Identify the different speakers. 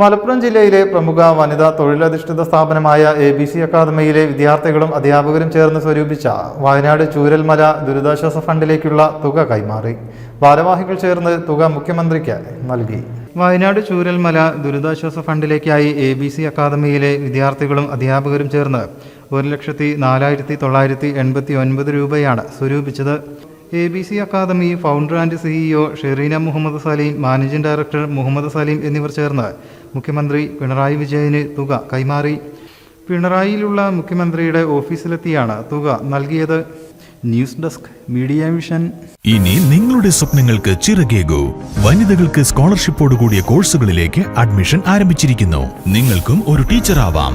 Speaker 1: മലപ്പുറം ജില്ലയിലെ പ്രമുഖ വനിതാ തൊഴിലധിഷ്ഠിത സ്ഥാപനമായ എ ബി സി അക്കാദമിയിലെ വിദ്യാർത്ഥികളും അധ്യാപകരും ചേർന്ന് സ്വരൂപിച്ച വയനാട് ചൂരൽമല ദുരിതാശ്വാസ ഫണ്ടിലേക്കുള്ള തുക കൈമാറി. ഭാരവാഹികൾ ചേർന്ന് തുക മുഖ്യമന്ത്രിക്ക് നൽകി. വയനാട് ചൂരൽമല ദുരിതാശ്വാസ ഫണ്ടിലേക്കായി എ ബി സി അക്കാദമിയിലെ വിദ്യാർത്ഥികളും അധ്യാപകരും ചേർന്ന് ഒരു ലക്ഷത്തി നാലായിരത്തി തൊള്ളായിരത്തി എൺപത്തി ഒൻപത് രൂപയാണ് സ്വരൂപിച്ചത്. A B C academy founder and CEO Sherina Muhammad Saleem managing director Muhammad Saleem എന്നിവർ ചേർന്ന് മുഖ്യമന്ത്രി പിണറായി വിജയന് തുക കൈമാറി. പിണറായിയിലുള്ള മുഖ്യമന്ത്രിയുടെ ഓഫീസിലെത്തിയാണ് തുക നൽകിയത്. News desk media vision.
Speaker 2: ഇനി നിങ്ങളുടെ സ്വപ്നങ്ങൾക്ക് ചിറകേകൂ. വനിതകൾക്ക് സ്കോളർഷിപ്പോടുകൂടിയ കോഴ്സുകളിലേക്ക് അഡ്മിഷൻ ആരംഭിച്ചിരിക്കുന്നു. നിങ്ങൾക്കും ഒരു ടീച്ചർ ആവാം